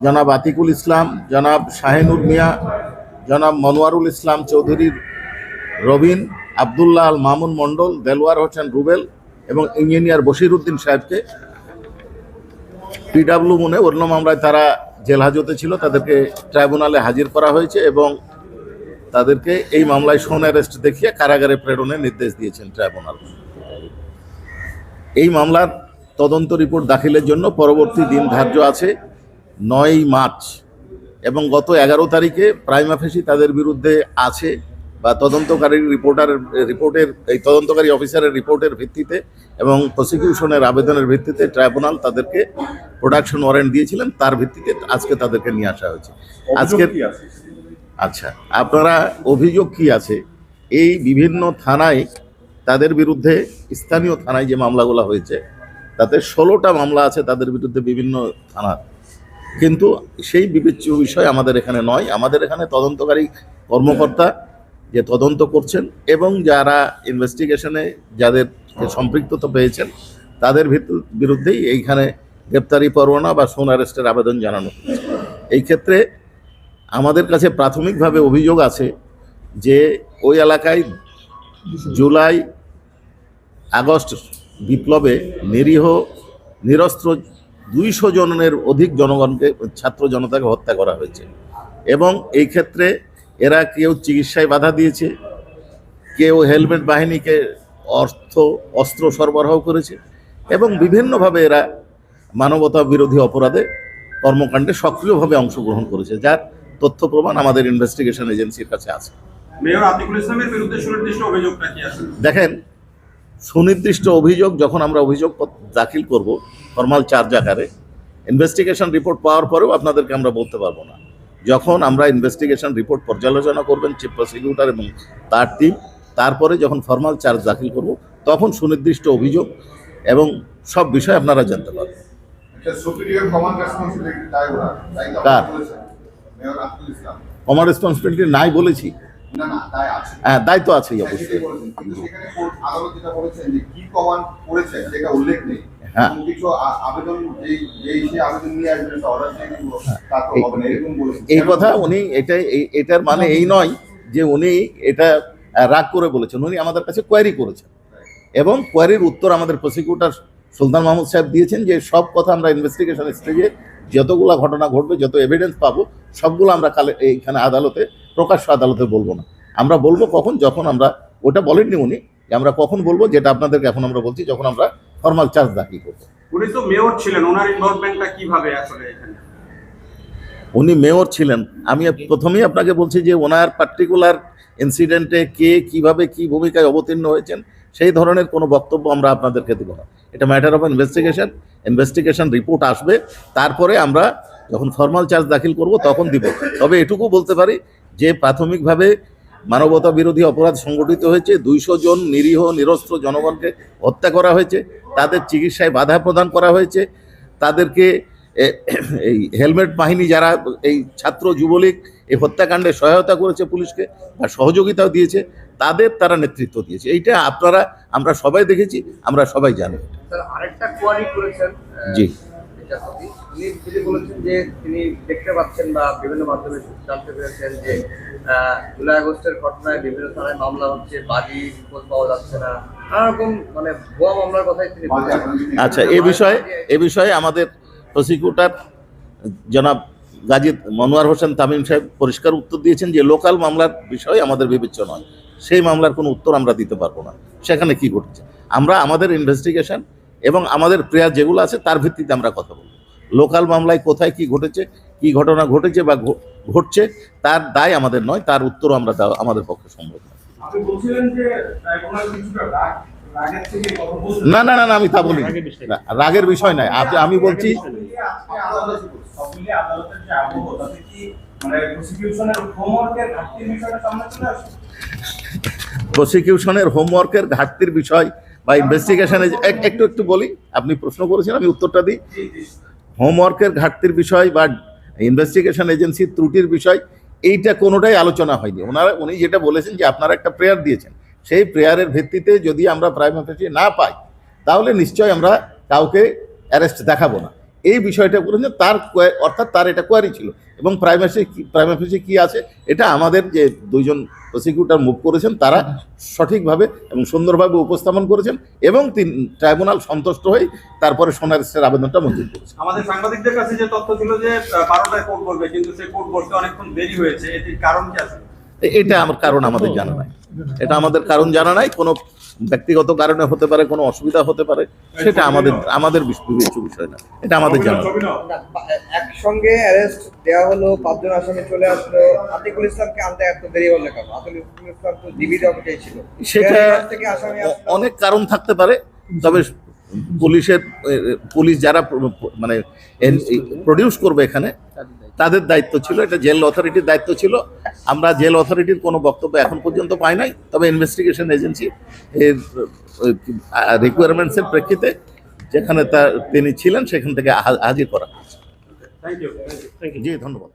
জনাব আতিকুল ইসলাম, জনাব শাহিনুর মিয়া, জনাব মনোয়ারুল ইসলাম চৌধুরীর রবিন, আবদুল্লাহ আল মামুন মণ্ডল, দেলওয়ার হোসেন রুবেল এবং ইঞ্জিনিয়ার বশির উদ্দিন সাহেবকে। পিডাব্লিউ মনে অন্য মামলায় তারা জেল হাজতে ছিল, তাদেরকে ট্রাইব্যুনালে হাজির করা হয়েছে এবং তাদেরকে এই মামলায় সোন অ্যারেস্ট দেখিয়ে কারাগারে প্রেরণের নির্দেশ দিয়েছেন ট্রাইব্যুনাল। এই মামলার তদন্ত রিপোর্ট দাখিলের জন্য পরবর্তী দিন ধার্য আছে। নয় মার্চ এবং গত এগারো তারিখে প্রাইম অফিসি তাদের বিরুদ্ধে আছে বা তদন্তকারী রিপোর্টার রিপোর্টের এই তদন্তকারী অফিসারের রিপোর্টের ভিত্তিতে এবং প্রসিকিউশনের আবেদনের ভিত্তিতে ট্রাইব্যুনাল তাদেরকে প্রোডাকশন ওয়ারেন্ট দিয়েছিলেন তার ভিত্তিতে আজকে তাদেরকে নিয়ে আসা হয়েছে। আজকে? আচ্ছা আপনারা অভিযোগ কি আছে? এই বিভিন্ন থানায় তাদের বিরুদ্ধে স্থানীয় থানায় যে মামলাগুলো হয়েছে তাতে ষোলোটা মামলা আছে তাদের বিরুদ্ধে বিভিন্ন থানা কিন্তু সেই বিবেচ্য বিষয় আমাদের এখানে নয়। আমাদের এখানে তদন্তকারী কর্মকর্তা যে তদন্ত করছেন এবং যারা ইনভেস্টিগেশনে যাদের সম্পৃক্ততা পেয়েছেন, তাদের বিরুদ্ধেই এইখানে গ্রেপ্তারি পরোয়ানা বা সোন অ্যারেস্টের আবেদন জানানো এই ক্ষেত্রে আমাদের কাছে প্রাথমিকভাবে অভিযোগ আছে যে ওই এলাকায় জুলাই আগস্ট বিপ্লবে নিরীহ, নিরস্ত্র দুইশো জনের অধিক জনগণকে ছাত্র জনতাকে হত্যা করা হয়েছে। এবং এই ক্ষেত্রে এরা কেউ চিকিৎসায় বাধা দিয়েছে কেউ হেলমেট বাহিনীকে অর্থ অস্ত্র সরবরাহ করেছে এবং বিভিন্নভাবে এরা মানবতা বিরোধী অপরাধে কর্মকাণ্ডে সক্রিয়ভাবে অংশগ্রহণ করেছে যার তথ্য প্রমাণ আমাদের ইনভেস্টিগেশন এজেন্সির কাছে আছে। মেয়র আতিকুল ইসলামের বিরুদ্ধে সুনির্দিষ্ট অভিযোগটা কি আছে? দেখেন সুনির্দিষ্ট অভিযোগ যখন আমরা অভিযোগ দাখিল করব ফর্মাল চার্জ আকারে ইনভেস্টিগেশন রিপোর্ট পাওয়ার পরেও আপনাদেরকে আমরা বলতে পারব না যখন আমরা ইনভেস্টিগেশন রিপোর্ট পর্যালোচনা করবেন চিফ প্রসিকিউটর এবং তার টিম তারপরে যখন ফর্মাল চার্জ দাখিল করব তখন সুনির্দিষ্ট অভিযোগ এবং সব বিষয় আপনারা জানতে পারবেন তো কার? রেসপন্সিবিলিটি নাই বলেছি। হ্যাঁ দায়িত্ব আছেই সেটাই অবশ্যই। হ্যাঁ। এই- বলেছেন। এই কথা উনি এটা এটার মানে এই নয় যে উনি এটা রাগ করে বলেছেন উনি আমাদের কাছে কোয়ারি করেছেন এবং কোয়ারির উত্তর আমাদের প্রসিকিউটার সুলতান মাহমুদ সাহেব দিয়েছেন যে সব কথা আমরা ইনভেস্টিগেশন স্টেজে যতগুলো ঘটনা ঘটবে যত এভিডেন্স পাবো সবগুলো আমরা কালে এইখানে আদালতে প্রকাশ্য আদালতে বলব না। আমরা বলব কখন যখন আমরা ওটা বলেননি উনি আমরা কখন বলব যেটা আপনাদেরকে এখন আমরা বলছি যখন আমরা ফর্মাল চার্জ দাখিল করব। উনি তো মেয়র ছিলেন ওনার ইনভলভমেন্টটা কীভাবে আসলে এখানে? উনি মেয়র ছিলেন। আমি প্রথমেই আপনাকে বলছি যে ওনার পার্টিকুলার ইনসিডেন্টে কে কীভাবে কি ভূমিকায় অবতীর্ণ হয়েছেন সেই ধরনের কোনো বক্তব্য আমরা আপনাদেরকে দেবো না। এটা matter of investigation investigation report আসবে তারপরে আমরা যখন ফর্মাল চার্জ দাখিল করব তখন দিব। তবে এটুকু বলতে পারি যে প্রাথমিকভাবে মানবতা বিরোধী অপরাধ সংগঠিত হয়েছে দুইশো জন নিরীহ নিরস্ত্র জনগণকে হত্যা করা হয়েছে তাদের চিকিৎসায় বাধা প্রদান করা হয়েছে তাদেরকে এই হেলমেট বাহিনী যারা এই ছাত্র যুবলীগ এই হত্যাকাণ্ডে সহায়তা করেছে পুলিশকে বা সহযোগিতাও দিয়েছে তাদের তারা নেতৃত্ব দিয়েছে। এইটা আপনারা আমরা সবাই দেখেছি আমরা সবাই জানি। আরেকটা কোয়ারি করেছেন জি। বিচারপতি। উনি বলেছেন যে তিনি দেখতে পাচ্ছেন বা বিভিন্ন মাধ্যমে জানতে পেরেছেন যে জুলাই আগস্টের ঘটনায় বিভিন্ন থানায় মামলা হচ্ছে বাদী খোঁজ পাওয়া যাচ্ছে না। নানা রকম মানে কথাই তিনি বাজে আচ্ছা এ বিষয়ে এ বিষয়ে আমাদের প্রসিকিউটর জনাব গাজী মনোয়ার হোসেন তামিম সাহেব পরিষ্কার উত্তর দিয়েছেন যে, লোকাল মামলার বিষয় আমাদের বিবেচ্য নয়। সেই মামলার কোনো উত্তর আমরা দিতে পারব না। সেখানে কি ঘটেছে? আমরা, আমাদের ইনভেস্টিগেশন এবং আমাদের প্রেয়ার যেগুলো আছে তার ভিত্তিতে আমরা কথা বলব। লোকাল মামলায় কোথায় কি ঘটেছে কি ঘটনা ঘটেছে বা ঘটছে তার দায় আমাদের নয় তার উত্তরও আমরা দেওয়া আমাদের পক্ষে সম্ভব নয়। আপনি বলছিলেন যে ট্রাইব্যুনাল কিছুটা রাগ রাগের থেকে কথা বলছেন। না না না না, আমি তা বলি রাগের বিষয়। নয় আমি বলছি মানে প্রসিকিউশনের হোমওয়ার্কের প্রসিকিউশনের হোমওয়ার্কের ঘাটতির বিষয় বা ইনভেস্টিগেশনে একটু একটু বলি, আপনি প্রশ্ন করেছেন, আমি উত্তরটা দিই। হোমওয়ার্কের ঘাটতির বিষয় বা ইনভেস্টিগেশন এজেন্সির ত্রুটির বিষয়, এইটা কোনোটাই আলোচনা হয়নি। ওনারা উনি যেটা বলেছেন যে আপনারা একটা প্রেয়ার দিয়েছেন। সেই প্রেয়ারের ভিত্তিতে যদি আমরা প্রাইম অফিসে না পাই, তাহলে নিশ্চয় আমরা কাউকে অ্যারেস্ট দেখাবো না। এই বিষয়টা করেছেন তার অর্থাৎ তার এটা কোয়ারি ছিল। এবং প্রাইমারি প্রাইমারি কি আছে এটা আমাদের যে দুইজন প্রসিকিউটর মুভ করেছেন তারা সঠিকভাবে এবং সুন্দরভাবে উপস্থাপন করেছেন এবং তিন ট্রাইব্যুনাল সন্তুষ্ট হয়ে তারপরে সোনার স্টের আবেদনটা মঞ্জুর করেছে। আমাদের সাংবাদিকদের কাছে যে তথ্য ছিল যে বারোটায় কোর্ট করবে কিন্তু সেই কোর্ট করতে অনেকক্ষণ দেরি হয়েছে। এটির কারণ কি আছে? এটা আমার কারণ আমাদের জানা নাই। এটা আমাদের কারণ জানা নাই। কোনো ব্যক্তিগত কারণে হতে পারে কোনো অসুবিধা হতে পারে সেটা আমাদের আমাদের বিবেচ্য বিষয় না। এটা আমাদের জানা। একসঙ্গে অ্যারেস্ট দেওয়া হলো পাঁচজন আসামি চলে আসলো। আতিকুল ইসলামকে আনতে এত দেরি হলো কেন? আতিকুল ইসলাম তো ডিবি অফিসে ছিল। সেটা থেকে আসামি অনেক কারণ থাকতে পারে তবে পুলিশের পুলিশ যারা মানে প্রডিউস করবে এখানে তাদের দায়িত্ব ছিল এটা জেল অথরিটির দায়িত্ব ছিল। আমরা জেল অথরিটির কোনো বক্তব্য এখন পর্যন্ত পাই নাই তবে ইনভেস্টিগেশন এজেন্সি এর রিকোয়ারমেন্টসের প্রেক্ষিতে যেখানে তার তিনি ছিলেন সেখান থেকে হাজির করা। ইউ জি ধন্যবাদ।